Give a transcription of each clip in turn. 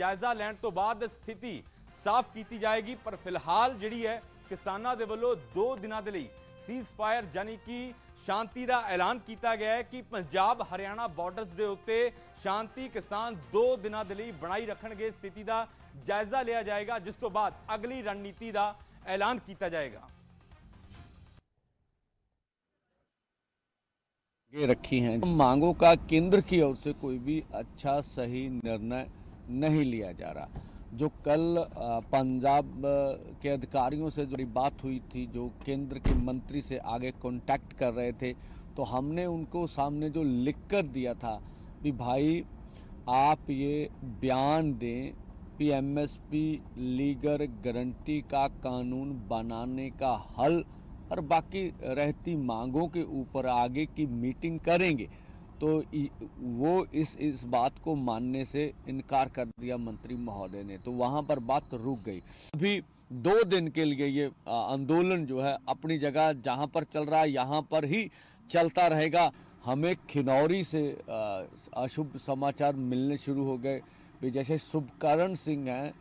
ਜਾਇਜ਼ਾ ਲੈਣ ਤੋਂ ਬਾਅਦ ਸਥਿਤੀ ਸਾਫ਼ ਕੀਤੀ ਜਾਏਗੀ ਪਰ ਫਿਲਹਾਲ ਜਿਹੜੀ ਹੈ ਕਿਸਾਨਾਂ ਦੇ ਵੱਲੋਂ 2 ਦਿਨਾਂ ਦੇ ਲਈ ਸੀਜ਼ਫਾਇਰ ਯਾਨੀ ਕਿ ਸ਼ਾਂਤੀ ਦਾ ਐਲਾਨ ਕੀਤਾ ਗਿਆ ਹੈ ਕਿ ਪੰਜਾਬ ਹਰਿਆਣਾ ਬਾਰਡਰਸ ਦੇ ਉੱਤੇ ਸ਼ਾਂਤੀ ਕਿਸਾਨ 2 ਦਿਨਾਂ ਦੇ ਲਈ ਬਣਾਈ ਰੱਖਣਗੇ ਸਥਿਤੀ ਦਾ ਜਾਇਜ਼ਾ ਲਿਆ ਜਾਏਗਾ ਜਿਸ ਤੋਂ ਬਾਅਦ ਅਗਲੀ ਰਣਨੀਤੀ ਦਾ ਐਲਾਨ ਕੀਤਾ ਜਾਏਗਾ ये रखी हैं मांगों का केंद्र की ओर से कोई भी अच्छा सही निर्णय नहीं लिया जा रहा। जो कल पंजाब के अधिकारियों से जो बात हुई थी, जो केंद्र के मंत्री से आगे कांटेक्ट कर रहे थे तो हमने उनको सामने जो लिख कर दिया था कि भाई, आप ये बयान दें कि एमएसपी लीगर गारंटी का कानून बनाने का हल, और बाकी रहती मांगों के ऊपर आगे की मीटिंग करेंगे। तो वो इस इस बात को मानने से इनकार कर दिया मंत्री महोदय ने। तो वहाँ पर बात रुक गई। अभी दो दिन के लिए ये आंदोलन जो है अपनी जगह जहाँ पर चल रहा है, यहाँ पर ही चलता रहेगा। हमें खिनौरी से अशुभ समाचार मिलने शुरू हो गए। भी जैसे शुभकरण सिंह हैं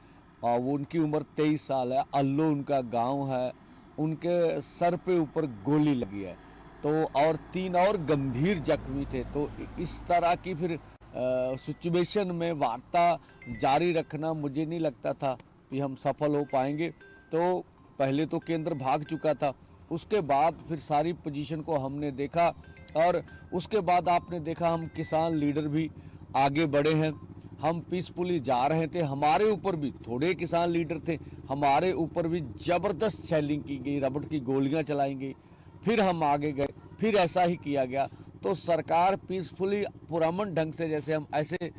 और वो उनकी उम्र तेईस साल है, अल्लू उनका गाँव है, उनके सर पे ऊपर गोली लगी है। तो और तीन और गंभीर जख्मी थे। तो इस तरह की फिर सिचुएशन में वार्ता जारी रखना मुझे नहीं लगता था कि हम सफल हो पाएँगे। तो पहले तो केंद्र भाग चुका था। उसके बाद फिर सारी पोजीशन को हमने देखा और उसके बाद आपने देखा हम किसान लीडर भी आगे बढ़े हैं। हम पीसफुली जा रहे थे। हमारे ऊपर भी थोड़े किसान लीडर थे। हमारे ऊपर भी ज़बरदस्त शैलिंग की गई, रबड़ की गोलियाँ चलाई गई फिर हम आगे गए फिर ऐसा ही किया गया तो सरकार पीसफुली पुरमन ढंग से जैसे हम ऐसे अ,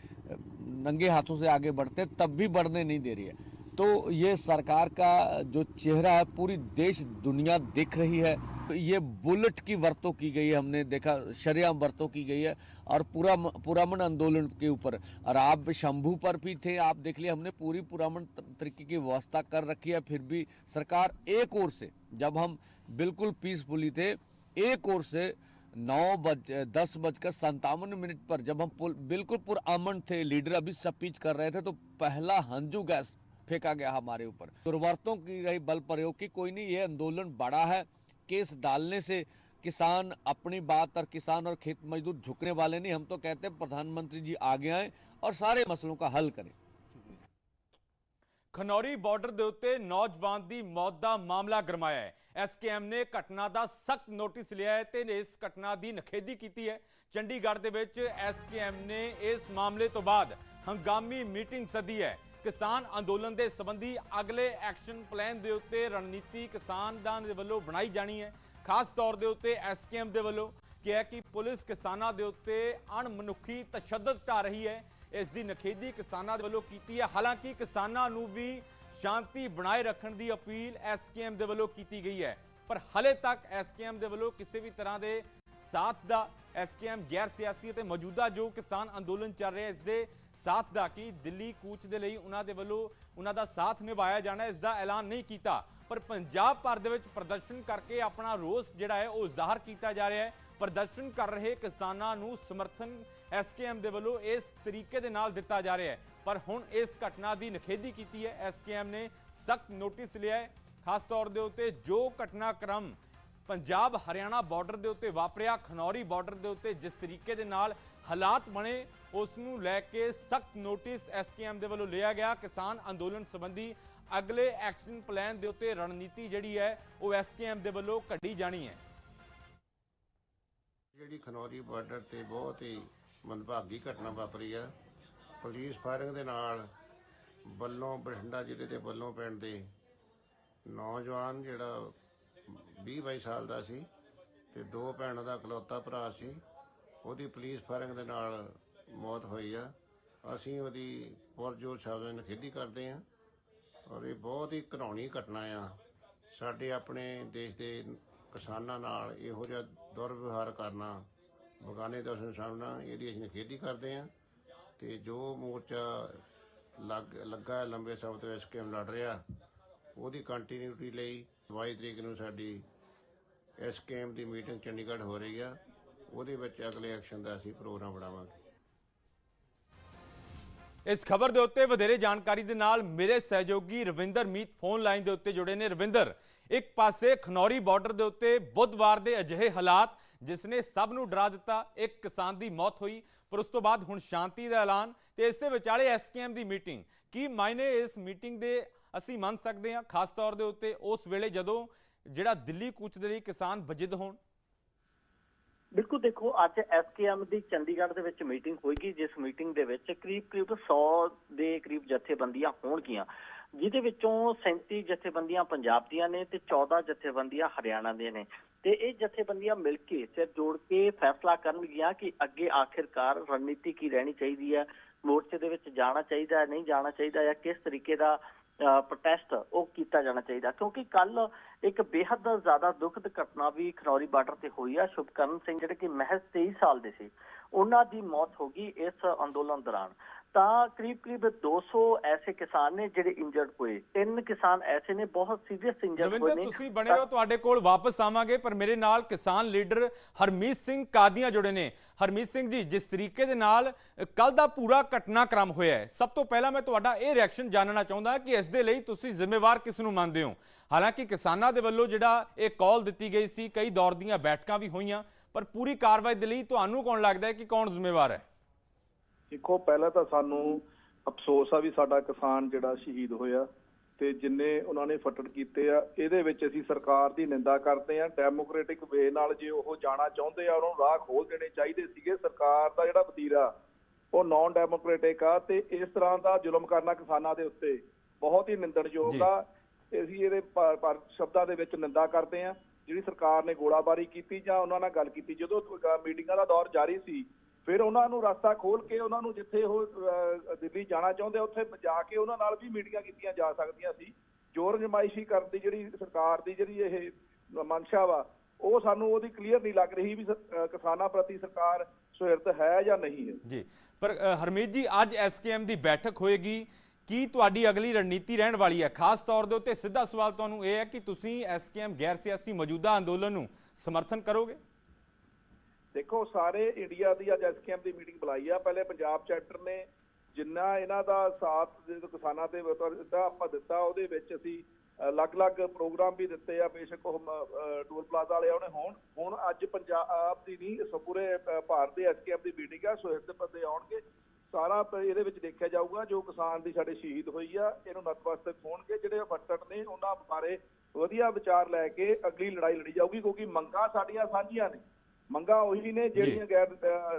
नंगे हाथों से आगे बढ़ते तब भी बढ़ने नहीं दे रही है तो ये सरकार का जो चेहरा है, पूरी देश, दुनिया देख रही है। ये बुलेट की वर्तों की गई है, हमने देखा, शरियाम वर्तों की गई है और पूरा पुरामन आंदोलन के ऊपर। और आप शंभू पर भी थे, आप देख लिया हमने पूरी पुरामन तरीके की व्यवस्था कर रखी है। फिर भी सरकार एक ओर से, जब हम बिल्कुल पीसफुली थे, एक ओर से नौ बज, दस बजकर संतावन मिनट पर जब हम बिल्कुल पुरअमन थे, लीडर अभी स्पीच कर रहे थे तो पहला हंजू गैस फेंका गया हमारे ऊपर दुर्वर्तों की रही बल प्रयोग की कोई नहीं ये आंदोलन बड़ा है केस डालने से किसान अपनी बात और किसान और खेत मजदूर झुकने वाले नहीं हम तो कहते हैं प्रधानमंत्री जी आगे आए और सारे मसलों का हल करें ਖਨੌਰੀ ਬਾਰਡਰ ਦੇ ਉੱਤੇ ਨੌਜਵਾਨ ਦੀ ਮੌਤ ਦਾ ਮਾਮਲਾ ਗਰਮਾਇਆ ਹੈ ਐਸਕੇਐਮ ਨੇ ਘਟਨਾ ਦਾ ਸਖਤ ਨੋਟਿਸ ਲਿਆ ਹੈ ਤੇ ਇਸ ਘਟਨਾ ਦੀ ਨਖੇਦੀ ਕੀਤੀ ਹੈ ਚੰਡੀਗੜ੍ਹ ਦੇ ਵਿੱਚ ਐਸਕੇਐਮ ਨੇ ਇਸ ਮਾਮਲੇ ਤੋਂ ਬਾਅਦ ਹੰਗਾਮੀ ਮੀਟਿੰਗ ਸੱਦੀ ਹੈ ਕਿਸਾਨ ਅੰਦੋਲਨ ਦੇ ਸੰਬੰਧੀ ਅਗਲੇ ਐਕਸ਼ਨ ਪਲਾਨ ਦੇ ਉੱਤੇ ਰਣਨੀਤੀ ਕਿਸਾਨਾਂ ਦੇ ਵੱਲੋਂ ਬਣਾਈ ਜਾਣੀ ਹੈ। ਖਾਸ ਤੌਰ ਦੇ ਉੱਤੇ ਐਸਕੇਐਮ ਦੇ ਵੱਲੋਂ ਕਿਹਾ ਕਿ ਪੁਲਿਸ ਕਿਸਾਨਾਂ ਦੇ ਉੱਤੇ ਅਣਮਨੁੱਖੀ ਤਸ਼ੱਦਦ ਢਾ ਰਹੀ ਹੈ। ਇਸ ਦੀ ਨਖੇਦੀ ਕਿਸਾਨਾਂ ਦੇ ਵੱਲੋਂ ਕੀਤੀ ਹੈ। ਹਾਲਾਂਕਿ ਕਿਸਾਨਾਂ ਨੂੰ ਵੀ ਸ਼ਾਂਤੀ ਬਣਾਏ ਰੱਖਣ ਦੀ ਅਪੀਲ ਐਸਕੇਐਮ ਦੇ ਵੱਲੋਂ ਕੀਤੀ ਗਈ ਹੈ। ਪਰ ਹਲੇ ਤੱਕ ਐਸਕੇਐਮ ਦੇ ਵੱਲੋਂ ਕਿਸੇ ਵੀ ਤਰ੍ਹਾਂ ਦੇ ਸਾਥ ਦਾ ਐਸਕੇਐਮ ਗੈਰ ਸਿਆਸੀ ਅਤੇ ਮੌਜੂਦਾ ਜੋ ਕਿਸਾਨ ਅੰਦੋਲਨ ਚੱਲ ਰਿਹਾ ਇਸ ਦੇ ਸਾਥ ਦਾ ਕਿ ਦਿੱਲੀ ਕੂਚ ਦੇ ਲਈ ਉਹਨਾਂ ਦੇ ਵੱਲੋਂ ਉਹਨਾਂ ਦਾ ਸਾਥ ਨਿਭਾਇਆ ਜਾਣਾ, ਇਸ ਦਾ ਐਲਾਨ ਨਹੀਂ ਕੀਤਾ। ਪਰ ਪੰਜਾਬ ਭਰ ਦੇ ਵਿੱਚ ਪ੍ਰਦਰਸ਼ਨ ਕਰਕੇ ਆਪਣਾ ਰੋਸ ਜਿਹੜਾ ਹੈ ਉਹ ਜ਼ਾਹਰ ਕੀਤਾ ਜਾ ਰਿਹਾ ਹੈ। ਪ੍ਰਦਰਸ਼ਨ ਕਰ ਰਹੇ ਕਿਸਾਨਾਂ ਨੂੰ ਸਮਰਥਨ ਐਸਕੇਐਮ ਦੇ ਵੱਲੋਂ ਇਸ ਤਰੀਕੇ ਦੇ ਨਾਲ ਦਿੱਤਾ ਜਾ ਰਿਹਾ ਹੈ। ਪਰ ਹੁਣ ਇਸ ਘਟਨਾ ਦੀ ਨਖੇਦੀ ਕੀਤੀ ਹੈ। ਐਸਕੇਐਮ ਨੇ ਸਖਤ ਨੋਟਿਸ ਲਿਆ ਹੈ। ਖਾਸ ਤੌਰ ਦੇ ਉੱਤੇ ਜੋ ਘਟਨਾਕ੍ਰਮ ਪੰਜਾਬ ਹਰਿਆਣਾ ਬਾਰਡਰ ਦੇ ਉੱਤੇ ਵਾਪਰਿਆ, ਖਨੌਰੀ ਬਾਰਡਰ ਦੇ ਉੱਤੇ ਜਿਸ ਤਰੀਕੇ ਦੇ ਨਾਲ ਹਾਲਾਤ ਬਣੇ, ਉਸ ਨੂੰ ਲੈ ਕੇ ਸਖਤ ਨੋਟਿਸ ਐਸਕੇਐਮ ਦੇ ਵੱਲੋਂ ਲਿਆ ਗਿਆ। ਕਿਸਾਨ ਅੰਦੋਲਨ ਸੰਬੰਧੀ ਅਗਲੇ ਐਕਸ਼ਨ ਪਲਾਨ ਦੇ ਉੱਤੇ ਰਣਨੀਤੀ ਜਿਹੜੀ ਹੈ, ਉਹ ਐਸਕੇਐਮ ਦੇ ਵੱਲੋਂ ਕੱਢੀ ਜਾਣੀ ਹੈ। ਜਿਹੜੀ ਖਨੌਰੀ ਬਾਰਡਰ ਤੇ ਬਹੁਤ ਹੀ ਮੰਦਭਾਗੀ ਘਟਨਾ ਵਾਪਰੀ ਆ। ਪੁਲਿਸ ਫਾਇਰਿੰਗ ਦੇ ਨਾਲ ਵੱਲੋਂ ਬਠਿੰਡਾ ਜ਼ਿਲ੍ਹੇ ਦੇ ਵੱਲੋਂ ਪਿੰਡ ਦੇ ਨੌਜਵਾਨ ਜਿਹੜਾ 20 22 ਸਾਲ ਦਾ ਸੀ ਤੇ ਦੋ ਭੈਣਾਂ ਦਾ ਇਕਲੌਤਾ ਭਰਾ ਸੀ। ਉਹਦੀ ਪੁਲਿਸ ਫਾਇਰਿੰਗ ਦੇ ਨਾਲ ਮੌਤ ਹੋਈ ਆ। ਅਸੀਂ ਉਹਦੀ ਪੁਰਜੋਰ ਸ਼ਬਦ ਨਿਖੇਧੀ ਕਰਦੇ ਆ ਔਰ ਇਹ ਬਹੁਤ ਹੀ ਘਰਾਉਣੀ ਘਟਨਾ ਆ। ਸਾਡੇ ਆਪਣੇ ਦੇਸ਼ ਦੇ ਕਿਸਾਨਾਂ ਨਾਲ ਇਹੋ ਜਿਹਾ ਦੁਰਵਿਵਹਾਰ ਕਰਨਾ, ਬਗਾਨੇ ਦਾ ਸਾਹਮਣਾ ਇਹਦੀ ਅਸੀਂ ਨਿਖੇਧੀ ਕਰਦੇ ਹਾਂ ਤੇ ਜੋ ਮੋਰਚਾ ਲੱਗ, ਲੱਗਾ ਲੰਬੇ ਸਮੇਂ ਤੋਂ ਇਸ ਕੇਮ ਲੜ ਰਿਹਾ ਉਹਦੀ ਕੰਟੀਨਿਊਟੀ ਲਈ 22 ਤਰੀਕ ਨੂੰ ਸਾਡੀ ਇਸ ਕੇਮ ਦੀ ਮੀਟਿੰਗ ਚੰਡੀਗੜ੍ਹ ਹੋ ਰਹੀ ਆ। ਉਹਦੇ ਵਿੱਚ ਅਗਲੇ ਐਕਸ਼ਨ ਦਾ ਅਸੀਂ ਪ੍ਰੋਗਰਾਮ ਬਣਾਵਾਂਗੇ। ਇਸ ਖਬਰ ਦੇ ਉੱਤੇ ਵਧੇਰੇ ਜਾਣਕਾਰੀ ਦੇ ਨਾਲ ਮੇਰੇ ਸਹਿਯੋਗੀ ਰਵਿੰਦਰ ਮੀਤ ਫੋਨ ਲਾਈਨ ਦੇ ਉੱਤੇ ਜੁੜੇ ਨੇ। ਰਵਿੰਦਰ, ਇੱਕ ਪਾਸੇ ਖਨੌਰੀ ਬਾਰਡਰ ਦੇ ਉੱਤੇ ਬੁੱਧਵਾਰ ਦੇ ਅਜਿਹੇ ਹਾਲਾਤ ਜਿਸ ਨੇ ਸਭ ਨੂੰ ਡਰਾ ਦਿੱਤਾ, ਇੱਕ ਕਿਸਾਨ ਦੀ ਮੌਤ ਹੋਈ, ਪਰ ਉਸ ਤੋਂ ਬਾਅਦ ਹੁਣ ਸ਼ਾਂਤੀ ਦਾ ਐਲਾਨ ਤੇ ਇਸੇ ਵਿਚਾਲੇ ਐਸਕੇਐਮ ਦੀ ਮੀਟਿੰਗ ਕੀ ਮਾਇਨੇ ਇਸ ਮੀਟਿੰਗ ਦੇ ਅਸੀਂ ਮੰਨ ਸਕਦੇ ਹਾਂ, ਖਾਸ ਤੌਰ ਦੇ ਉੱਤੇ ਉਸ ਵੇਲੇ ਜਦੋਂ ਜਿਹੜਾ ਦਿੱਲੀ ਕੂਚ ਦੇ ਲਈ ਕਿਸਾਨ ਵਜਿਦ ਹੋਣ। ਬਿਲਕੁਲ ਦੇਖੋ, ਅੱਜ ਐਸਕੇਐਮ ਦੀ ਚੰਡੀਗੜ੍ਹ ਦੇ ਵਿੱਚ ਮੀਟਿੰਗ ਹੋਏਗੀ, ਜਿਸ ਮੀਟਿੰਗ ਦੇ ਵਿੱਚ ਕਰੀਬ-ਕਰੀਬ 100 ਦੇ ਕਰੀਬ ਜਥੇਬੰਦੀਆਂ ਹੋਣਗੀਆਂ, ਜਿਹਦੇ ਵਿੱਚੋਂ 37 ਜਥੇਬੰਦੀਆਂ ਪੰਜਾਬ ਦੀਆਂ ਨੇ ਤੇ 14 ਜਥੇਬੰਦੀਆਂ ਹਰਿਆਣਾ ਦੀਆਂ ਨੇ। ਤੇ ਇਹ ਜਥੇਬੰਦੀਆਂ ਮਿਲ ਕੇ ਸਿਰ ਜੋੜ ਕੇ ਫੈਸਲਾ ਕਰਨਗੀਆਂ ਕਿ ਅੱਗੇ ਆਖਿਰਕਾਰ ਰਣਨੀਤੀ ਕੀ ਰਹਿਣੀ ਚਾਹੀਦੀ ਹੈ, ਮੋਰਚੇ ਦੇ ਵਿੱਚ ਜਾਣਾ ਚਾਹੀਦਾ ਹੈ, ਨਹੀਂ ਜਾਣਾ ਚਾਹੀਦਾ ਜਾਂ ਕਿਸ ਤਰੀਕੇ ਦਾ ਪ੍ਰੋਟੈਸਟ ਉਹ ਕੀਤਾ ਜਾਣਾ ਚਾਹੀਦਾ। ਕਿਉਂਕਿ ਕੱਲ ਇੱਕ ਬੇਹੱਦ ਜ਼ਿਆਦਾ ਦੁਖਦ ਘਟਨਾ ਵੀ ਖਨੌਰੀ ਬਾਰਡਰ ਤੇ ਹੋਈ ਆ, ਸ਼ੁਭਕਰਨ ਸਿੰਘ, ਜਿਹੜੇ ਕਿ ਮਹਿਜ਼ 23 ਸਾਲ ਦੇ ਸੀ। ਉਹਨਾਂ ਦੀ ਮੌਤ ਹੋ ਗਈ ਇਸ ਅੰਦੋਲਨ ਦੌਰਾਨ। ਤਾਂ ਕਰੀਬ ਕਰੀਬ 200 ਐਸੇ ਕਿਸਾਨ ਨੇ ਜਿਹੜੇ ਇੰਜਰਡ ਹੋਏ। ਤਿੰਨ ਕਿਸਾਨ ਐਸੇ ਨੇ ਬਹੁਤ ਸੀਰੀਅਸ ਇੰਜਰਡ ਹੋਏ ਨੇ। ਤੁਸੀਂ ਬਣੇ ਰਹੋ ਤੁਹਾਡੇ ਕੋਲ ਵਾਪਸ ਆਵਾਂਗੇ ਪਰ ਮੇਰੇ ਨਾਲ ਕਿਸਾਨ ਲੀਡਰ ਹਰਮੀਤ ਸਿੰਘ ਕਾਦੀਆਂ ਜੁੜੇ ਨੇ। ਹਰਮੀਤ ਸਿੰਘ ਜੀ ਜਿਸ ਤਰੀਕੇ ਦੇ ਨਾਲ ਕੱਲ ਦਾ ਪੂਰਾ ਘਟਨਾਕ੍ਰਮ ਹੋਇਆ ਹੈ। ਸਭ ਤੋਂ ਪਹਿਲਾਂ ਮੈਂ ਤੁਹਾਡਾ ਇਹ ਰਿਐਕਸ਼ਨ ਜਾਣਨਾ ਚਾਹੁੰਦਾ ਕਿ ਇਸ ਦੇ ਲਈ ਤੁਸੀਂ ਜ਼ਿੰਮੇਵਾਰ ਕਿਸ ਨੂੰ ਮੰਨਦੇ ਹੋ? ਹਾਲਾਂਕਿ ਕਿਸਾਨਾਂ ਦੇ ਵੱਲੋਂ ਜਿਹੜਾ ਇਹ ਕਾਲ ਦਿੱਤੀ ਗਈ ਸੀ ਕਈ ਦੌਰ ਦੀਆਂ ਬੈਠਕਾਂ ਵੀ ਹੋਈਆਂ ਪਰ ਪੂਰੀ ਕਾਰਵਾਈ ਦੇ ਲਈ ਤੁਹਾਨੂੰ ਕੌਣ ਲੱਗਦਾ ਹੈ ਕਿ ਕੌਣ ਜ਼ਿੰਮੇਵਾਰ ਹੈ? ਦੇਖੋ ਪਹਿਲਾਂ ਤਾਂ ਸਾਨੂੰ ਅਫਸੋਸ ਆ ਵੀ ਸਾਡਾ ਕਿਸਾਨ ਜਿਹੜਾ ਸ਼ਹੀਦ ਹੋਇਆ ਤੇ ਜਿੰਨੇ ਉਹਨਾਂ ਨੇ ਫੱਟੜ ਕੀਤੇ ਆ ਇਹਦੇ ਵਿੱਚ ਅਸੀਂ ਸਰਕਾਰ ਦੀ ਨਿੰਦਾ ਕਰਦੇ ਆ ਡੈਮੋਕ੍ਰੈਟਿਕ ਵੇ ਨਾਲ ਜੇ ਉਹ ਜਾਣਾ ਚਾਹੁੰਦੇ ਆ ਉਹਨਾਂ ਨੂੰ ਰਾਹ ਖੋਲ ਦੇਣੇ ਚਾਹੀਦੇ ਸੀਗੇ ਸਰਕਾਰ ਦਾ ਜਿਹੜਾ ਵਤੀਰਾ ਉਹ ਨਾਨ ਡੈਮੋਕ੍ਰੈਟਿਕ ਆ ਤੇ ਇਸ ਤਰ੍ਹਾਂ ਦਾ ਜ਼ੁਲਮ ਕਰਨਾ ਕਿਸਾਨਾਂ ਦੇ ਉੱਤੇ ਬਹੁਤ ਹੀ ਨਿੰਦਣਯੋਗ। ਆ ਅਸੀਂ ਇਹਦੇ ਪਰ ਸ਼ਬਦਾਂ ਦੇ ਵਿੱਚ ਨਿੰਦਾ ਕਰਦੇ ਆ ਜਿਹੜੀ ਸਰਕਾਰ ਨੇ ਗੋਲਾਬਾਰੀ ਕੀਤੀ ਜਾਂ ਉਹਨਾਂ ਨਾਲ ਗੱਲ ਕੀਤੀ ਜਦੋਂ ਮੀਟਿੰਗਾਂ ਦਾ ਦੌਰ ਜਾਰੀ ਸੀ ਫਿਰ ਉਹਨਾਂ ਨੂੰ ਰਸਤਾ ਖੋਲ ਕੇ ਉਹਨਾਂ ਨੂੰ ਜਿੱਥੇ ਉਹ ਦਿੱਲੀ ਜਾਣਾ ਚਾਹੁੰਦੇ ਉੱਥੇ ਜਾ ਕੇ ਉਹਨਾਂ ਨਾਲ ਵੀ ਮੀਟਿੰਗਾਂ ਕੀਤੀਆਂ ਜਾ ਸਕਦੀਆਂ ਸੀ। ਜ਼ੋਰ ਜਮਾਇਸ਼ੀ ਕਰਨ ਦੀ ਜਿਹੜੀ ਸਰਕਾਰ ਦੀ ਜਿਹੜੀ ਇਹ ਮੰਸ਼ਾ ਵਾ, ਉਹ ਸਾਨੂੰ ਉਹਦੀ ਕਲੀਅਰ ਨਹੀਂ ਲੱਗ ਰਹੀ ਵੀ ਕਿਸਾਨਾਂ ਪ੍ਰਤੀ ਸਰਕਾਰ ਸੁਹਿਰਦ ਹੈ ਜਾਂ ਨਹੀਂ ਹੈ। ਜੀ, ਪਰ ਹਰਮੀਤ ਜੀ, ਅੱਜ ਐਸਕੇਐਮ ਦੀ ਬੈਠਕ ਹੋਏਗੀ। ਕੀ ਤੁਹਾਡੀ ਅਗਲੀ ਰਣਨੀਤੀ ਰਹਿਣ ਵਾਲੀ ਹੈ? ਖਾਸ ਤੌਰ ਦੇ ਉੱਤੇ ਸਿੱਧਾ ਸਵਾਲ ਤੁਹਾਨੂੰ ਇਹ ਹੈ ਕਿ ਤੁਸੀਂ ਐਸਕੇਐਮ ਗੈਰ ਸਿਆਸੀ ਮੌਜੂਦਾ ਅੰਦੋਲਨ ਨੂੰ ਸਮਰਥਨ ਕਰੋਗੇ? ਦੇਖੋ, ਸਾਰੇ ਇੰਡੀਆ ਦੀ ਅੱਜ ਐਸਕੇਐਮ ਦੀ ਮੀਟਿੰਗ ਬੁਲਾਈ ਆ। ਪਹਿਲੇ ਪੰਜਾਬ ਚੈਪਟਰ ਨੇ ਜਿੰਨਾ ਇਹਨਾਂ ਦਾ ਸਾਥ ਜਦੋਂ ਕਿਸਾਨਾਂ ਤੇ ਵਤਨ ਦਿੱਤਾ, ਆਪਾਂ ਦਿੱਤਾ, ਉਹਦੇ ਵਿੱਚ ਅਸੀਂ ਅਲੱਗ-ਅਲੱਗ ਪ੍ਰੋਗਰਾਮ ਵੀ ਦਿੱਤੇ ਆ। ਬੇਸ਼ੱਕ ਉਹ ਮ- ਟੋਲ ਪਲਾਜ਼ਾ ਵਾਲੇ ਉਹਨੇ ਹੋਣ, ਹੁਣ ਅੱਜ ਪੰਜਾਬ ਦੀ ਨਹੀਂ ਪੂਰੇ ਭਾਰਤ ਦੇ ਐਸਕੇਐਮ ਦੀ ਮੀਟਿੰਗ ਆ। ਸੁਹਿਰਦ ਬੰਦੇ ਆਉਣਗੇ। ਸਾਰਾ ਇਹਦੇ ਵਿੱਚ ਦੇਖਿਆ ਜਾਊਗਾ, ਜੋ ਕਿਸਾਨ ਦੀ ਸਾਡੇ ਸ਼ਹੀਦ ਹੋਈ ਆ, ਇਹਨੂੰ ਨਤਮਸਤਕ ਹੋਣਗੇ ਜਿਹੜੇ ਫੱਟੜ ਨੇ, ਉਹਨਾਂ ਬਾਰੇ ਵਧੀਆ ਵਿਚਾਰ ਲੈ ਕੇ ਅਗਲੀ ਲੜਾਈ ਲੜੀ ਜਾਊਗੀ, ਕਿਉਂਕਿ ਮੰਗਾਂ ਸਾਡੀਆਂ ਸਾਂਝੀਆਂ ਨੇ। ਮੰਗਾਂ ਉਹੀ ਨੇ ਜਿਹੜੀਆਂ ਗੈਰ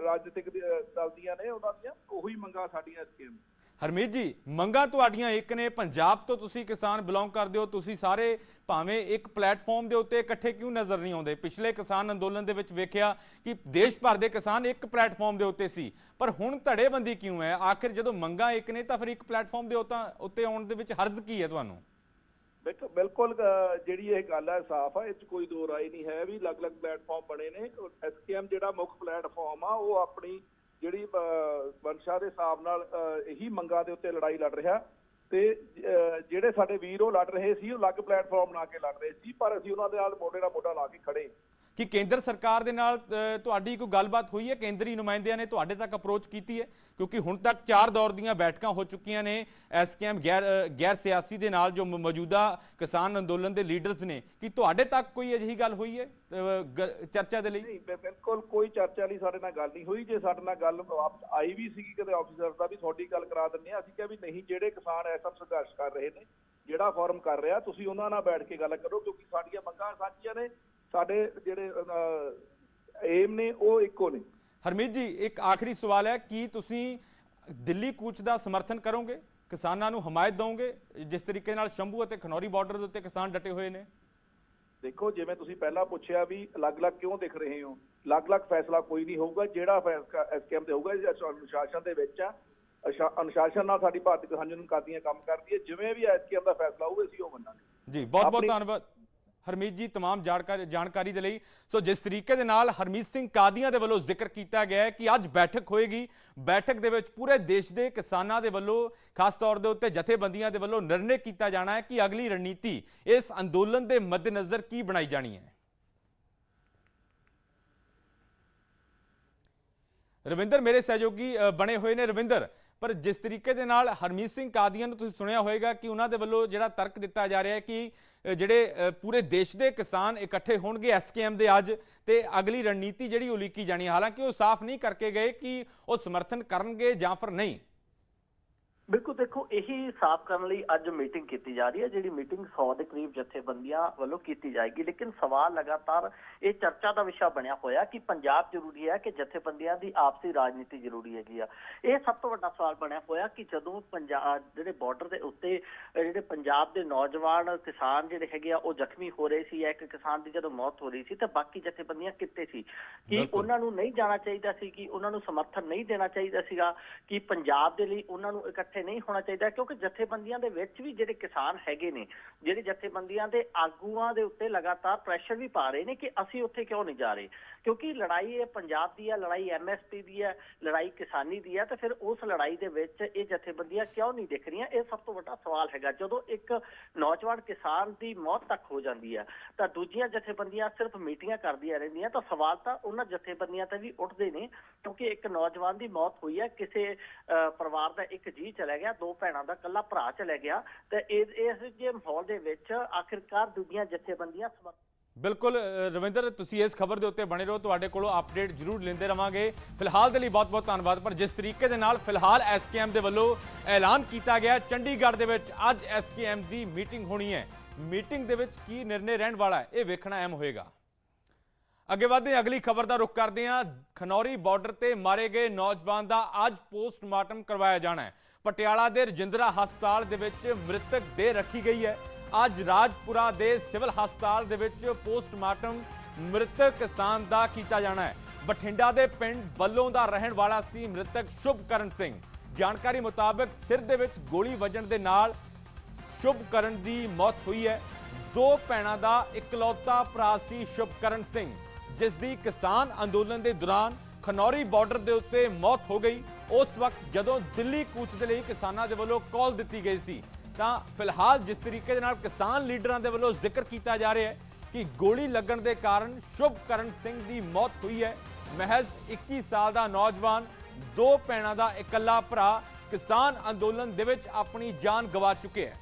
ਰਾਜਨੀਤਿਕ ਦੀ- ਅਹ, ਦਲ ਦੀਆਂ ਨੇ ਉਹਨਾਂ ਦੀਆਂ ਉਹੀ ਮੰਗਾਂ ਸਾਡੀਆਂ ਐਸਕੇਐਮ ਹਰਮੀਤ ਜੀ ਮੰਗਾਂ ਤੁਹਾਡੀਆਂ ਇੱਕ ਨੇ ਪੰਜਾਬ ਤੋਂ ਤੁਸੀਂ ਕਿਸਾਨ ਬਿਲੋਂਗ ਕਰਦੇ ਹੋ ਤੁਸੀਂ ਸਾਰੇ ਭਾਵੇਂ ਇੱਕ ਪਲੇਟਫਾਰਮ ਦੇ ਉੱਤੇ ਇਕੱਠੇ ਕਿਉਂ ਨਜ਼ਰ ਨਹੀਂ ਆਉਂਦੇ? ਪਿਛਲੇ ਕਿਸਾਨ ਅੰਦੋਲਨ ਦੇ ਵਿੱਚ ਵੇਖਿਆ ਕਿ ਦੇਸ਼ ਭਰ ਦੇ ਕਿਸਾਨ ਇੱਕ ਪਲੇਟਫਾਰਮ ਦੇ ਉੱਤੇ ਸੀ ਪਰ ਹੁਣ ਧੜੇਬੰਦੀ ਕਿਉਂ ਹੈ? ਆਖਿਰ ਜਦੋਂ ਮੰਗਾਂ ਇੱਕ ਨੇ ਤਾਂ ਫਿਰ ਇੱਕ ਪਲੇਟਫਾਰਮ ਦੇ ਉੱਤੇ ਆਉਣ ਦੇ ਵਿੱਚ ਹਰਜ਼ ਕੀ ਹੈ ਤੁਹਾਨੂੰ? ਬਿਲਕੁਲ ਬਿਲਕੁਲ ਜਿਹੜੀ ਇਹ ਗੱਲ ਹੈ ਸਾਫ਼ ਆ, ਇਹ 'ਚ ਕੋਈ ਦੋ ਰਾਏ ਨਹੀਂ ਹੈ ਵੀ ਅਲੱਗ-ਅਲੱਗ ਪਲੇਟਫਾਰਮ ਬਣੇ ਨੇ। ਐਸਕੇਐਮ ਜਿਹੜਾ ਮੁੱਖ ਪਲੇਟਫਾਰਮ ਆ, ਉਹ ਆਪਣੀ ਜਿਹੜੀ ਵੰਸ਼ਾ ਦੇ ਹਿਸਾਬ ਨਾਲ ਇਹੀ ਮੰਗਾਂ ਦੇ ਉੱਤੇ ਲੜਾਈ ਲੜ ਰਿਹਾ। ਤੇ ਜਿਹੜੇ ਸਾਡੇ ਵੀਰ ਉਹ ਲੜ ਰਹੇ ਸੀ, ਉਹ ਅਲੱਗ ਪਲੇਟਫਾਰਮ ਬਣਾ ਕੇ ਲੜ ਰਹੇ ਸੀ, ਪਰ ਅਸੀਂ ਉਹਨਾਂ ਦੇ ਨਾਲ ਮੋਢੇ ਨਾਲ ਮੋਢਾ ਲਾ ਕੇ ਖੜੇ। ਕਿ ਕੇਂਦਰ ਸਰਕਾਰ ਦੇ ਨਾਲ ਤੁਹਾਡੀ ਕੋਈ ਗੱਲਬਾਤ ਹੋਈ ਹੈ? ਕੇਂਦਰੀ ਨੁਮਾਇੰਦਿਆਂ ਨੇ ਤੁਹਾਡੇ ਤੱਕ ਅਪਰੋਚ ਕੀਤੀ ਹੈ? ਕਿਉਂਕਿ ਹੁਣ ਤੱਕ ਚਾਰ ਦੌਰ ਦੀਆਂ ਬੈਠਕਾਂ ਹੋ ਚੁੱਕੀਆਂ ਨੇ। ਐਸਕੇਐਮ ਗੈਰ ਗੈਰ ਸਿਆਸੀ ਦੇ ਨਾਲ ਜੋ ਮੌਜੂਦਾ ਕਿਸਾਨ ਅੰਦੋਲਨ ਦੇ ਲੀਡਰਸ ਨੇ, ਕਿ ਤੁਹਾਡੇ ਤੱਕ ਕੋਈ ਅਜਿਹੀ ਗੱਲ ਹੋਈ ਹੈ ਚਰਚਾ ਦੇ ਲਈ? ਨਹੀਂ ਬਿਲਕੁਲ ਕੋਈ ਚਰਚਾ ਲਈ ਸਾਡੇ ਨਾਲ ਗੱਲ ਨਹੀਂ ਹੋਈ। ਜੇ ਸਾਡੇ ਨਾਲ ਗੱਲ ਵਾਪਸ ਆਈ ਵੀ ਸੀਗੀ ਕਦੇ ਆਫੀਸਰ ਦਾ ਵੀ, ਤੁਹਾਡੀ ਗੱਲ ਕਰਾ ਦਿੰਦੇ ਆ ਅਸੀਂ ਕਿਹਾ ਵੀ ਨਹੀਂ, ਜਿਹੜੇ ਕਿਸਾਨ ਐਸਾ ਸੰਘਰਸ਼ ਕਰ ਰਹੇ ਨੇ, ਜਿਹੜਾ ਫੋਰਮ ਕਰ ਰਿਹਾ, ਤੁਸੀਂ ਉਹਨਾਂ ਨਾਲ ਬੈਠ ਕੇ ਗੱਲ ਕਰੋ, ਕਿਉਂਕਿ ਸਾਡੀਆਂ ਮੰਗਾਂ ਸਾਂਝੀਆਂ ਨੇ। ਸਾਡੇ ਜਿਹੜੇ ਏਮ ਨੇ ਉਹ ਇੱਕੋ ਨੇ। ਹਰਮੀਤ ਜੀ ਇੱਕ ਆਖਰੀ ਸਵਾਲ ਹੈ ਕੀ ਤੁਸੀਂ ਦਿੱਲੀ ਕੂਚ ਦਾ ਸਮਰਥਨ ਕਰੋਗੇ? ਕਿਸਾਨਾਂ ਨੂੰ ਹਮਾਇਤ ਦਿਓਗੇ ਜਿਸ ਤਰੀਕੇ ਨਾਲ ਸ਼ੰਭੂ ਅਤੇ ਖਨੌਰੀ ਬਾਰਡਰ ਦੇ ਉੱਤੇ ਕਿਸਾਨ ਡਟੇ ਹੋਏ ਨੇ। ਦੇਖੋ ਜਿਵੇਂ ਤੁਸੀਂ ਪਹਿਲਾਂ ਪੁੱਛਿਆ ਵੀ ਅਲੱਗ-ਅਲੱਗ ਕਿਉਂ ਦਿਖ ਰਹੇ ਹੋ? ਅਲੱਗ-ਅਲੱਗ ਫੈਸਲਾ ਕੋਈ ਨਹੀਂ ਹੋਊਗਾ ਜਿਹੜਾ ਫੈਸਲਾ ਐਸਕੇਐਮ ਤੇ ਹੋਊਗਾ ਅਨੁਸ਼ਾਸਨ ਦੇ ਵਿੱਚ ਆ। ਅਨੁਸ਼ਾਸਨ ਨਾਲ ਸਾਡੀ ਭਾਰਤੀ ਕਿਸਾਨ ਯੂਨੀਅਨ ਕਾਦੀਆਂ ਕੰਮ ਕਰਦੀ ਹੈ। ਜਿਵੇਂ ਵੀ ਐਸਕੇਐਮ ਦਾ ਫੈਸਲਾ ਹੋਊਗਾ ਅਸੀਂ ਉਹ ਮੰਨਾਂਗੇ। ਜੀ ਬਹੁਤ ਬਹੁਤ ਧੰਨਵਾਦ। ਹਰਮੀਤ ਜੀ तमाम ਜਾਣਕਾਰੀ ਜਾਣਕਾਰੀ ਦੇ ਲਈ ਸੋ ਜਿਸ ਤਰੀਕੇ ਦੇ ਨਾਲ ਹਰਮੀਤ ਸਿੰਘ ਕਾਦੀਆਂ ਦੇ ਵੱਲੋਂ ਜ਼ਿਕਰ ਕੀਤਾ ਗਿਆ ਹੈ ਕਿ ਅੱਜ ਬੈਠਕ ਹੋਏਗੀ ਬੈਠਕ ਦੇ ਵਿੱਚ ਪੂਰੇ ਦੇਸ਼ ਦੇ ਕਿਸਾਨਾਂ ਦੇ ਵੱਲੋਂ ਖਾਸ ਤੌਰ ਦੇ ਉੱਤੇ ਜਥੇਬੰਦੀਆਂ ਦੇ ਵੱਲੋਂ ਨਿਰਣੇ ਕੀਤਾ ਜਾਣਾ ਹੈ ਕਿ ਅਗਲੀ ਰਣਨੀਤੀ ਇਸ ਅੰਦੋਲਨ ਦੇ ਮੱਦੇਨਜ਼ਰ ਕੀ ਬਣਾਈ ਜਾਣੀ ਹੈ ਰਵਿੰਦਰ ਮੇਰੇ ਸਹਿਯੋਗੀ ਅ, ਬਣੇ ਹੋਏ ਨੇ ਰਵਿੰਦਰ ਪਰ ਜਿਸ ਤਰੀਕੇ ਦੇ ਨਾਲ ਹਰਮੀਤ ਸਿੰਘ ਕਾਦੀਆਂ ਨੂੰ ਤੁਸੀਂ ਸੁਣਿਆ ਹੋਵੇਗਾ ਕਿ ਉਹਨਾਂ ਦੇ ਵੱਲੋਂ ਜਿਹੜਾ ਤਰਕ ਦਿੱਤਾ ਜਾ ਰਿਹਾ ਹੈ ਕਿ ਜਿਹੜੇ ਪੂਰੇ ਦੇਸ਼ ਦੇ ਕਿਸਾਨ ਇਕੱਠੇ ਹੋਣਗੇ ਐਸਕੇਐਮ ਦੇ ਅੱਜ ਤੇ ਅਗਲੀ ਰਣਨੀਤੀ ਜਿਹੜੀ ਉਲੀਕੀ ਜਾਣੀ ਹੈ। ਹਾਲਾਂਕਿ ਉਹ ਸਾਫ਼ ਨਹੀਂ ਕਰਕੇ ਗਏ ਕਿ ਉਹ ਸਮਰਥਨ ਕਰਨਗੇ ਜਾਂ ਫਿਰ ਨਹੀਂ। ਬਿਲਕੁਲ ਦੇਖੋ ਇਹੀ ਸਾਫ਼ ਕਰਨ ਲਈ ਅੱਜ ਮੀਟਿੰਗ ਕੀਤੀ ਜਾ ਰਹੀ ਹੈ ਜਿਹੜੀ ਮੀਟਿੰਗ 100 ਦੇ ਕਰੀਬ ਜਥੇਬੰਦੀਆਂ ਵੱਲੋਂ ਕੀਤੀ ਜਾਏਗੀ ਲੇਕਿਨ ਸਵਾਲ ਲਗਾਤਾਰ ਇਹ ਚਰਚਾ ਦਾ ਵਿਸ਼ਾ ਬਣਿਆ ਹੋਇਆ ਕਿ ਪੰਜਾਬ ਜ਼ਰੂਰੀ ਹੈ ਕਿ ਜਥੇਬੰਦੀਆਂ ਦੀ ਆਪਸੀ ਰਾਜਨੀਤੀ ਜ਼ਰੂਰੀ ਹੈਗੀ ਆ ਇਹ ਸਭ ਤੋਂ ਵੱਡਾ ਸਵਾਲ ਬਣਿਆ ਹੋਇਆ ਕਿ ਜਦੋਂ ਪੰਜਾਬ ਜਿਹੜੇ ਬਾਰਡਰ ਦੇ ਉੱਤੇ ਜਿਹੜੇ ਪੰਜਾਬ ਦੇ ਨੌਜਵਾਨ ਕਿਸਾਨ ਜਿਹੜੇ ਹੈਗੇ ਆ ਉਹ ਜ਼ਖਮੀ ਹੋ ਰਹੇ ਸੀ ਇੱਕ ਕਿਸਾਨ ਦੀ ਜਦੋਂ ਮੌਤ ਹੋ ਰਹੀ ਸੀ ਤਾਂ ਬਾਕੀ ਜਥੇਬੰਦੀਆਂ ਕਿੱਥੇ ਸੀ ਕਿ। ਉਹਨਾਂ ਨੂੰ ਨਹੀਂ ਜਾਣਾ ਚਾਹੀਦਾ ਸੀ ਕਿ ਉਹਨਾਂ ਨੂੰ ਸਮਰਥਨ ਨਹੀਂ ਦੇਣਾ ਚਾਹੀਦਾ ਸੀਗਾ ਕਿ ਪੰਜਾਬ ਦੇ ਲਈ ਉਹਨਾਂ ਨੂੰ ਇਕੱਠੇ ਨਹੀਂ ਹੋਣਾ ਚਾਹੀਦਾ ਕਿਉਂਕਿ ਜਥੇਬੰਦੀਆਂ ਦੇ ਵਿੱਚ ਵੀ ਜਿਹੜੇ ਕਿਸਾਨ ਹੈਗੇ ਨੇ ਜਿਹੜੇ ਜਥੇਬੰਦੀਆਂ ਦੇ ਆਗੂਆਂ ਦੇ ਉੱਤੇ ਲਗਾਤਾਰ ਪ੍ਰੈਸ਼ਰ ਵੀ ਪਾ ਰਹੇ ਨੇ ਕਿ ਅਸੀਂ ਉੱਥੇ ਕਿਉਂ ਨਹੀਂ ਜਾ ਰਹੇ। ਕਿਉਂਕਿ ਲੜਾਈ ਇਹ ਪੰਜਾਬ ਦੀ ਹੈ ਲੜਾਈ ਐਮਐਸਪੀ ਦੀ ਹੈ ਲੜਾਈ ਕਿਸਾਨੀ ਦੀ ਹੈ ਤੇ ਫਿਰ ਉਸ ਲੜਾਈ ਦੇ ਵਿੱਚ ਇਹ ਜਥੇਬੰਦੀਆਂ ਕਿਉਂ ਨਹੀਂ ਦਿਖ ਰਹੀਆਂ? ਇਹ ਸਭ ਤੋਂ ਵੱਡਾ ਸਵਾਲ ਹੈਗਾ। ਜਦੋਂ ਇੱਕ ਨੌਜਵਾਨ ਕਿਸਾਨ ਦੀ ਮੌਤ ਤੱਕ ਹੋ ਜਾਂਦੀ ਹੈ ਤਾਂ ਦੂਜੀਆਂ ਜਥੇਬੰਦੀਆਂ ਸਿਰਫ ਮੀਟਿੰਗਾਂ ਕਰਦੀਆਂ ਰਹਿੰਦੀਆਂ ਤਾਂ ਸਵਾਲ ਤਾਂ ਉਹਨਾਂ ਜਥੇਬੰਦੀਆਂ ਤੇ ਵੀ ਉੱਠਦੇ ਨੇ ਕਿਉਂਕਿ ਇੱਕ ਨੌਜਵਾਨ ਦੀ ਮੌਤ ਹੋਈ ਹੈ ਕਿਸੇ ਅਹ, ਪਰਿਵਾਰ ਦਾ ਇੱਕ ਜੀ ਚਲਾ ਗਿਆ, ਦੋ ਭੈਣਾਂ ਦਾ ਇਕੱਲਾ ਭਰਾ ਚਲਾ ਗਿਆ ਤੇ ਇਸ ਜਿਹੇ ਮਾਹੌਲ ਦੇ ਵਿੱਚ ਆਖਿਰਕਾਰ ਦੂਜੀਆਂ ਜਥੇਬੰਦੀਆਂ ਬਿਲਕੁਲ ਰਵਿੰਦਰ, ਤੁਸੀਂ ਇਸ ਖਬਰ ਦੇ ਉੱਤੇ ਬਣੇ ਰਹੋ, ਤੁਹਾਡੇ ਕੋਲੋਂ ਅਪਡੇਟ ਜ਼ਰੂਰ ਲੈਂਦੇ ਰਵਾਂਗੇ। ਫਿਲਹਾਲ ਦੇ ਲਈ ਬਹੁਤ-ਬਹੁਤ ਧੰਨਵਾਦ, ਪਰ ਜਿਸ ਤਰੀਕੇ ਦੇ ਨਾਲ ਫਿਲਹਾਲ ਐਸਕੇਐਮ ਦੇ ਵੱਲੋਂ ਐਲਾਨ ਕੀਤਾ ਗਿਆ, ਚੰਡੀਗੜ੍ਹ ਦੇ ਵਿੱਚ ਅੱਜ ਐਸਕੇਐਮ ਦੀ ਮੀਟਿੰਗ ਹੋਣੀ ਹੈ। ਮੀਟਿੰਗ ਦੇ ਵਿੱਚ ਕੀ ਨਿਰਣੇ ਰਹਿਣ ਵਾਲਾ ਹੈ, ਇਹ ਵੇਖਣਾ ਅਹਿਮ ਹੋਏਗਾ। ਅੱਗੇ ਵਧਦੇ ਅਗਲੀ ਖਬਰ ਦਾ ਰੁਖ ਕਰਦੇ ਹਾਂ। ਖਨੌਰੀ ਬਾਰਡਰ ਤੇ ਮਾਰੇ ਗਏ ਨੌਜਵਾਨ ਦਾ ਅੱਜ ਪੋਸਟਮਾਰਟਮ ਕਰਵਾਇਆ ਜਾਣਾ ਹੈ। ਪਟਿਆਲਾ ਦੇ ਰਜਿੰਦਰਾ ਹਸਪਤਾਲ ਦੇ ਵਿੱਚ ਮ੍ਰਿਤਕ ਦੇ ਰੱਖੀ ਗਈ ਹੈ। ਅੱਜ ਰਾਜਪੁਰਾ ਦੇ ਸਿਵਲ ਹਸਪਤਾਲ ਦੇ ਵਿੱਚ ਪੋਸਟਮਾਰਟਮ ਮ੍ਰਿਤਕ ਕਿਸਾਨ ਦਾ ਕੀਤਾ ਜਾਣਾ ਹੈ। ਬਠਿੰਡਾ ਦੇ ਪਿੰਡ ਬੱਲੋਂ ਦਾ ਰਹਿਣ ਵਾਲਾ ਸੀ ਮ੍ਰਿਤਕ ਸ਼ੁਭਕਰਨ ਸਿੰਘ। ਜਾਣਕਾਰੀ ਮੁਤਾਬਕ ਸਿਰ ਦੇ ਵਿੱਚ ਗੋਲੀ ਵੱਜਣ ਦੇ ਨਾਲ ਸ਼ੁਭਕਰਨ ਦੀ ਮੌਤ ਹੋਈ ਹੈ। ਦੋ ਭੈਣਾਂ ਦਾ ਇਕਲੌਤਾ ਭਰਾ ਸੀ ਸ਼ੁਭਕਰਨ ਸਿੰਘ। ਜਿਸ ਦੀ ਕਿਸਾਨ ਅੰਦੋਲਨ ਦੇ ਦੌਰਾਨ ਖਨੌਰੀ ਬਾਰਡਰ ਦੇ ਉੱਤੇ ਮੌਤ ਹੋ ਗਈ। ਉਸ ਵਕਤ ਜਦੋਂ ਦਿੱਲੀ ਕੂਚ ਦੇ ਲਈ ਕਿਸਾਨਾਂ ਦੇ ਵੱਲੋਂ ਕਾਲ ਦਿੱਤੀ ਗਈ ਸੀ, ਤਾਂ ਫਿਲਹਾਲ ਜਿਸ ਤਰੀਕੇ ਦੇ ਨਾਲ ਕਿਸਾਨ ਲੀਡਰਾਂ ਦੇ ਵੱਲੋਂ ਜ਼ਿਕਰ ਕੀਤਾ ਜਾ ਰਿਹਾ ਹੈ ਕਿ ਗੋਲੀ ਲੱਗਣ ਦੇ ਕਾਰਨ ਸ਼ੁਭਕਰਨ ਸਿੰਘ ਦੀ ਮੌਤ ਹੋਈ ਹੈ। ਮਹਿਜ਼ 21 ਸਾਲ ਦਾ ਨੌਜਵਾਨ, ਦੋ ਭੈਣਾਂ ਦਾ ਇਕੱਲਾ ਭਰਾ ਕਿਸਾਨ ਅੰਦੋਲਨ ਦੇ ਵਿੱਚ ਆਪਣੀ ਜਾਨ ਗਵਾ ਚੁੱਕਿਆ ਹੈ।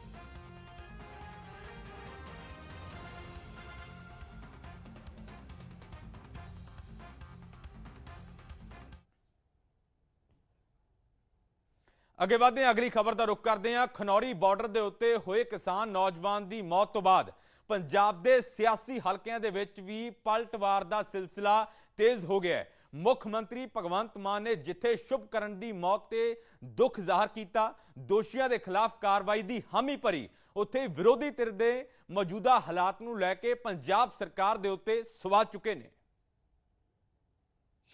ਅੱਗੇ ਵਧਦੇ ਹਾਂ, ਅਗਲੀ ਖਬਰ ਦਾ ਰੁਖ ਕਰਦੇ ਹਾਂ। ਖਨੌਰੀ ਬਾਰਡਰ ਦੇ ਉੱਤੇ ਹੋਏ ਕਿਸਾਨ ਨੌਜਵਾਨ ਦੀ ਮੌਤ ਤੋਂ ਬਾਅਦ ਪੰਜਾਬ ਦੇ ਸਿਆਸੀ ਹਲਕਿਆਂ ਦੇ ਵਿੱਚ ਵੀ ਪਲਟਵਾਰ ਦਾ ਸਿਲਸਿਲਾ ਤੇਜ਼ ਹੋ ਗਿਆ ਹੈ। ਮੁੱਖ ਮੰਤਰੀ ਭਗਵੰਤ ਮਾਨ ਨੇ ਜਿੱਥੇ ਸ਼ੁਭਕਰਨ ਦੀ ਮੌਤ ਤੇ ਦੁੱਖ ਜ਼ਾਹਰ ਕੀਤਾ, ਦੋਸ਼ੀਆਂ ਦੇ ਖਿਲਾਫ ਕਾਰਵਾਈ ਦੀ ਹਾਮੀ ਭਰੀ, ਉੱਥੇ ਵਿਰੋਧੀ ਧਿਰ ਦੇ ਮੌਜੂਦਾ ਹਾਲਾਤ ਨੂੰ ਲੈ ਕੇ ਪੰਜਾਬ ਸਰਕਾਰ ਦੇ ਉੱਤੇ ਸਵਾਲ ਚੁੱਕੇ ਨੇ।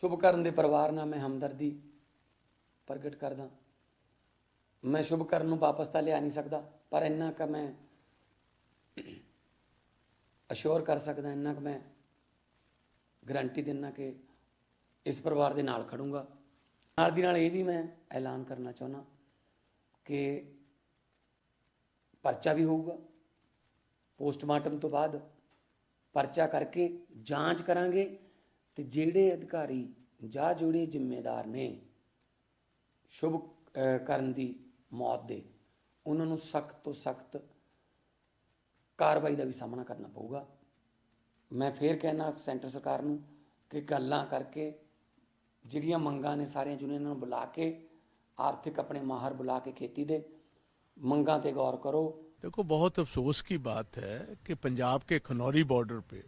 ਸ਼ੁਭਕਰਨ ਦੇ ਪਰਿਵਾਰ ਨਾਲ ਮੈਂ ਹਮਦਰਦੀ ਪ੍ਰਗਟ ਕਰਦਾ। ਮੈਂ ਸ਼ੁਭਕਰਨ ਨੂੰ ਵਾਪਸ ਤਾਂ ਲਿਆ ਨਹੀਂ ਸਕਦਾ, ਪਰ ਇੰਨਾ ਕੁ ਮੈਂ ਅਸ਼ੋਰ ਕਰ ਸਕਦਾ, ਇੰਨਾ ਕੁ ਮੈਂ ਗਰੰਟੀ ਦਿੰਨਾ ਕਿ ਇਸ ਪਰਿਵਾਰ ਦੇ ਨਾਲ ਖੜੂੰਗਾ। ਨਾਲ ਦੀ ਨਾਲ ਇਹ ਵੀ ਮੈਂ ਐਲਾਨ ਕਰਨਾ ਚਾਹੁੰਦਾ ਕਿ ਪਰਚਾ ਵੀ ਹੋਊਗਾ। ਪੋਸਟਮਾਰਟਮ ਤੋਂ ਬਾਅਦ ਪਰਚਾ ਕਰਕੇ ਜਾਂਚ ਕਰਾਂਗੇ ਤੇ ਜਿਹੜੇ ਅਧਿਕਾਰੀ ਜਾਂ ਜਿਹੜੇ ਜ਼ਿੰਮੇਦਾਰ ਨੇ ਸ਼ੁਭ ਕਰਨ ਦੀ ਮੌਤ ਦੇ ਉਹਨਾਂ ਨੂੰ ਸਖਤ ਤੋਂ ਸਖਤ ਕਾਰਵਾਈ ਦਾ ਵੀ ਸਾਹਮਣਾ ਕਰਨਾ ਪਊਗਾ ਮੈਂ ਫੇਰ ਕਹਿਣਾ ਸੈਂਟਰ ਸਰਕਾਰ ਨੂੰ ਕਿ ਗੱਲਾਂ ਕਰਕੇ ਜਿਹੜੀਆਂ ਮੰਗਾਂ ਨੇ ਸਾਰੀਆਂ ਯੂਨੀਅਨਾਂ ਨੂੰ ਬੁਲਾ ਕੇ ਆਰਥਿਕ ਆਪਣੇ ਮਾਹਰ ਬੁਲਾ ਕੇ ਖੇਤੀ ਦੇ ਮੰਗਾਂ ਤੇ ਗੌਰ ਕਰੋ देखो बहुत अफसोस की बात है कि पंजाब के खनौरी बॉर्डर पे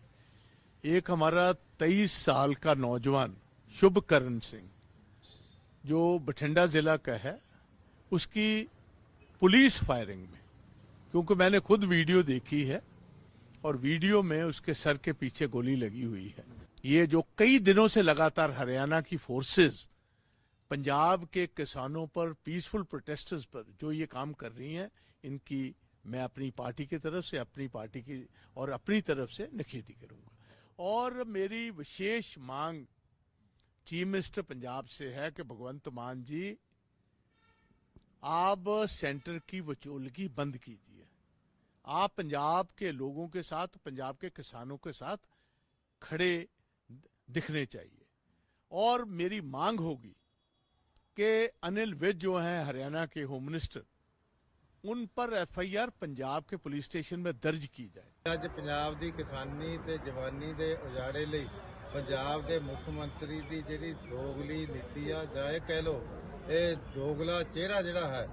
एक हमारा तेईस साल का नौजवान शुभकरण सिंह जो बठिंडा जिला का है उसकी पुलिस फायरिंग में, क्योंकि मैंने खुद वीडियो देखी है और वीडियो में उसके सर के पीछे गोली लगी हुई है। ये जो कई दिनों से लगातार हरियाणा की फोर्सेस पंजाब के किसानों पर पीसफुल प्रोटेस्टर्स पर जो ये काम कर रही हैं, इनकी मैं अपनी पार्टी की तरफ़ से, अपनी पार्टी की और अपनी तरफ़ से निखेधी करूँगा। और मेरी विशेष मांग चीफ मिनिस्टर पंजाब से है कि भगवंत मान जी आप सेंटर की वचोलगी बंद कीजिए आप पंजाब के लोगों के साथ पंजाब के किसानों के साथ खड़े दिखने चाहिए और मेरी मांग होगी कि अनिल विज जो हैं हरियाणा के होम मिनिस्टर उन पर एफआईआर पंजाब के पुलिस स्टेशन में दर्ज की जाए ਅੱਜ ਪੰਜਾਬ ਦੀ ਕਿਸਾਨੀ ਤੇ ਜਵਾਨੀ ਦੇ ਉਜਾੜੇ ਲਈ ਪੰਜਾਬ ਦੇ ਮੁੱਖ ਮੰਤਰੀ ਦੀ ਜਿਹੜੀ ਦੋਗਲੀ ਨੀਤੀ ਆ ਜਾਂ ਇਹ ਕਹਿ ਲੋ ਇਹ ਦੋਗਲਾ ਚਿਹਰਾ ਜਿਹੜਾ ਹੈ,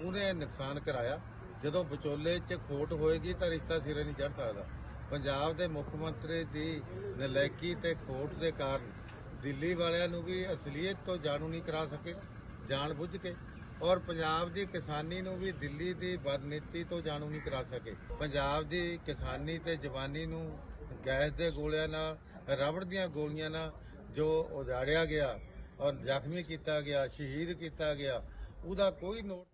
ਉਹਨੇ ਨੁਕਸਾਨ ਕਰਾਇਆ। ਜਦੋਂ ਵਿਚੋਲੇ 'ਚ ਖੋਟ ਹੋਏਗੀ ਤਾਂ ਰਿਸ਼ਤਾ ਸਿਰੇ ਨਹੀਂ ਚੜ ਸਕਦਾ। ਪੰਜਾਬ ਦੇ ਮੁੱਖ ਮੰਤਰੀ ਦੀ ਨਲਾਇਕੀ ਤੇ ਖੋਟ ਦੇ ਕਾਰਨ ਦਿੱਲੀ ਵਾਲਿਆਂ ਨੂੰ ਵੀ ਅਸਲੀਅਤ ਤੋਂ ਜਾਣੂ ਨਹੀਂ ਕਰਾ ਸਕੇ ਜਾਣ ਬੁੱਝ ਕੇ, ਔਰ ਪੰਜਾਬ ਦੀ ਕਿਸਾਨੀ ਨੂੰ ਵੀ ਦਿੱਲੀ ਦੀ ਬਦਨੀਤੀ ਤੋਂ ਜਾਣੂ ਨਹੀਂ ਕਰਾ ਸਕੇ। ਪੰਜਾਬ ਦੀ ਕਿਸਾਨੀ ਤੇ ਜਵਾਨੀ ਨੂੰ ਗੈਸ ਦੇ ਗੋਲਿਆਂ ਨਾਲ, ਰਬੜ ਦੀਆਂ ਗੋਲੀਆਂ ਨਾਲ ਜੋ ਉਜਾੜਿਆ ਗਿਆ ਔਰ ਜ਼ਖਮੀ ਕੀਤਾ ਗਿਆ, ਸ਼ਹੀਦ ਕੀਤਾ ਗਿਆ, ਉਹਦਾ ਕੋਈ ਨੋਟ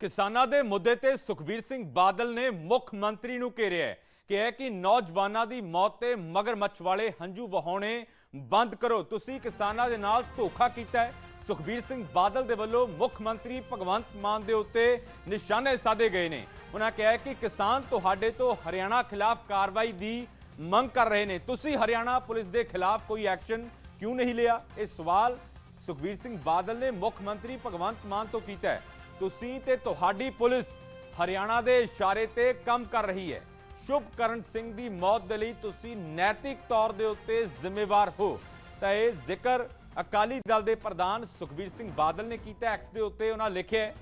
ਕਿਸਾਨਾਂ ਦੇ ਮੁੱਦੇ ਤੇ ਸੁਖਬੀਰ ਸਿੰਘ ਬਾਦਲ ਨੇ ਮੁੱਖ ਮੰਤਰੀ ਨੂੰ ਘੇਰਿਆ ਹੈ, ਕਿ ਕਿ ਨੌਜਵਾਨਾਂ ਦੀ ਮੌਤ ਤੇ ਮਗਰਮੱਛ ਵਾਲੇ ਹੰਝੂ ਵਹਾਉਣੇ ਬੰਦ ਕਰੋ। ਤੁਸੀਂ ਕਿਸਾਨਾਂ ਦੇ ਨਾਲ ਧੋਖਾ ਕੀਤਾ ਹੈ। ਸੁਖਬੀਰ ਸਿੰਘ ਬਾਦਲ ਦੇ ਵੱਲੋਂ ਮੁੱਖ ਮੰਤਰੀ ਭਗਵੰਤ ਮਾਨ ਦੇ ਉੱਤੇ ਨਿਸ਼ਾਨੇ ਸਾਧੇ ਗਏ ਨੇ। ਉਹਨਾਂ ਕਿਹਾ ਕਿ ਕਿਸਾਨ ਤੁਹਾਡੇ ਤੋਂ ਹਰਿਆਣਾ ਖਿਲਾਫ ਕਾਰਵਾਈ ਦੀ ਮੰਗ ਕਰ ਰਹੇ ਨੇ। ਤੁਸੀਂ ਹਰਿਆਣਾ ਪੁਲਿਸ ਦੇ ਖਿਲਾਫ ਕੋਈ ਐਕਸ਼ਨ ਕਿਉਂ ਨਹੀਂ ਲਿਆ? ਇਹ ਸਵਾਲ ਸੁਖਬੀਰ ਸਿੰਘ ਬਾਦਲ ਨੇ ਮੁੱਖ ਮੰਤਰੀ ਭਗਵੰਤ ਮਾਨ ਤੋਂ ਕੀਤਾ ਹੈ। ਤੁਸੀਂ ਤੇ ਤੁਹਾਡੀ ਪੁਲਿਸ ਹਰਿਆਣਾ ਦੇ ਇਸ਼ਾਰੇ ਤੇ ਕੰਮ ਕਰ ਰਹੀ ਹੈ। ਸ਼ੁਭਕਰਨ ਸਿੰਘ ਦੀ ਮੌਤ ਦੇ ਲਈ ਤੁਸੀਂ ਨੈਤਿਕ ਤੌਰ ਦੇ ਉੱਤੇ ਜ਼ਿੰਮੇਵਾਰ ਹੋ। ਤਾਂ ਇਹ ਜ਼ਿਕਰ ਅਕਾਲੀ ਦਲ ਦੇ ਪ੍ਰਧਾਨ ਸੁਖਬੀਰ ਸਿੰਘ ਬਾਦਲ ਨੇ ਕੀਤਾ ਐਕਸ ਦੇ ਉੱਤੇ ਉਹਨਾਂ ਲਿਖਿਆ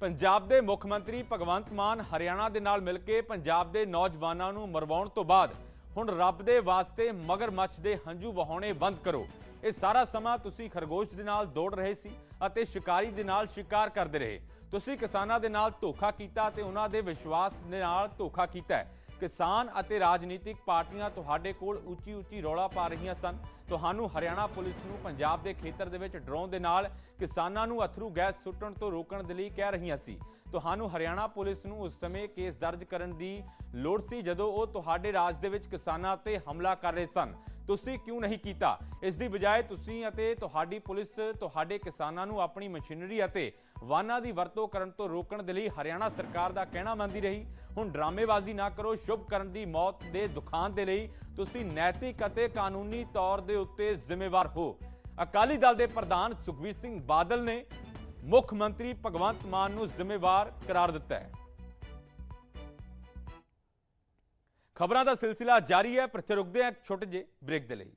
ਪੰਜਾਬ ਦੇ ਮੁੱਖ ਮੰਤਰੀ ਭਗਵੰਤ ਮਾਨ ਹਰਿਆਣਾ ਦੇ ਨਾਲ ਮਿਲ ਕੇ ਪੰਜਾਬ ਦੇ ਨੌਜਵਾਨਾਂ ਨੂੰ ਮਰਵਾਉਣ ਤੋਂ ਬਾਅਦ ਹੁਣ ਰੱਬ ਦੇ ਵਾਸਤੇ ਮਗਰਮੱਛ ਦੇ ਹੰਝੂ ਵਹਾਉਣੇ ਬੰਦ ਕਰੋ। ਇਹ ਸਾਰਾ ਸਮਾਂ ਤੁਸੀਂ ਖਰਗੋਸ਼ ਦੇ ਨਾਲ ਦੌੜ ਰਹੇ ਸੀ ਅਤੇ ਸ਼ਿਕਾਰੀ ਦੇ ਨਾਲ ਸ਼ਿਕਾਰ ਕਰਦੇ ਰਹੇ। ਤੁਸੀਂ ਕਿਸਾਨਾਂ ਦੇ ਨਾਲ ਧੋਖਾ ਕੀਤਾ ਤੇ ਉਹਨਾਂ ਦੇ ਵਿਸ਼ਵਾਸ ਦੇ ਨਾਲ ਧੋਖਾ ਕੀਤਾ ਕਿਸਾਨ ਅਤੇ ਰਾਜਨੀਤਿਕ ਪਾਰਟੀਆਂ ਤੁਹਾਡੇ ਕੋਲ ਉੱਚੀ ਉੱਚੀ ਰੌਲਾ ਪਾ ਰਹੀਆਂ ਸਨ। ਤੁਹਾਨੂੰ ਹਰਿਆਣਾ ਪੁਲਿਸ ਨੂੰ ਪੰਜਾਬ ਦੇ ਖੇਤਰ ਦੇ ਵਿੱਚ ਡਰੋਨ ਦੇ ਨਾਲ ਕਿਸਾਨਾਂ ਨੂੰ ਅਥਰੂ ਗੈਸ ਸੁੱਟਣ ਤੋਂ ਰੋਕਣ ਦੇ ਲਈ ਕਹਿ ਰਹੀਆਂ ਸੀ। ਤੁਹਾਨੂੰ ਹਰਿਆਣਾ ਪੁਲਿਸ ਨੂੰ ਉਸ ਸਮੇਂ ਕੇਸ ਦਰਜ ਕਰਨ ਦੀ ਲੋੜ ਸੀ ਜਦੋਂ ਉਹ ਤੁਹਾਡੇ ਰਾਜ ਦੇ ਵਿੱਚ ਕਿਸਾਨਾਂ ਤੇ ਹਮਲਾ ਕਰ ਰਹੇ ਸਨ। ਤੁਸੀਂ ਕਿਉਂ ਨਹੀਂ ਕੀਤਾ? ਇਸ ਦੀ ਬਜਾਏ ਤੁਸੀਂ ਅਤੇ ਤੁਹਾਡੀ ਪੁਲਿਸ ਤੁਹਾਡੇ ਕਿਸਾਨਾਂ ਨੂੰ ਆਪਣੀ ਮਸ਼ੀਨਰੀ ਅਤੇ ਵਾਹਨਾਂ ਦੀ ਵਰਤੋਂ ਕਰਨ ਤੋਂ ਰੋਕਣ ਦੇ ਲਈ ਹਰਿਆਣਾ ਸਰਕਾਰ ਦਾ ਕਹਿਣਾ ਮੰਨਦੀ ਰਹੀ। ਹੁਣ ਡਰਾਮੇਬਾਜ਼ੀ ਨਾ ਕਰੋ, ਸ਼ੁਭ ਕਰਨ ਦੀ ਮੌਤ ਦੇ ਦੁਖਾਂਤ ਦੇ ਲਈ ਤੁਸੀਂ ਨੈਤਿਕ ਅਤੇ ਕਾਨੂੰਨੀ ਤੌਰ ਦੇ ਉੱਤੇ ਜ਼ਿੰਮੇਵਾਰ ਹੋ। ਅਕਾਲੀ ਦਲ ਦੇ ਪ੍ਰਧਾਨ ਸੁਖਬੀਰ ਸਿੰਘ ਬਾਦਲ ਨੇ ਮੁੱਖ ਮੰਤਰੀ ਭਗਵੰਤ ਮਾਨ ਨੂੰ ਜ਼ਿੰਮੇਵਾਰ ਕਰਾਰ ਦਿੱਤਾ ਹੈ। ਖਬਰਾਂ ਦਾ ਸਿਲਸਿਲਾ ਜਾਰੀ ਹੈ, ਪਰ ਰੁਕਦੇ ਹਾਂ ਇੱਕ ਛੋਟੇ ਜਿਹੇ ਬ੍ਰੇਕ ਦੇ ਲਈ।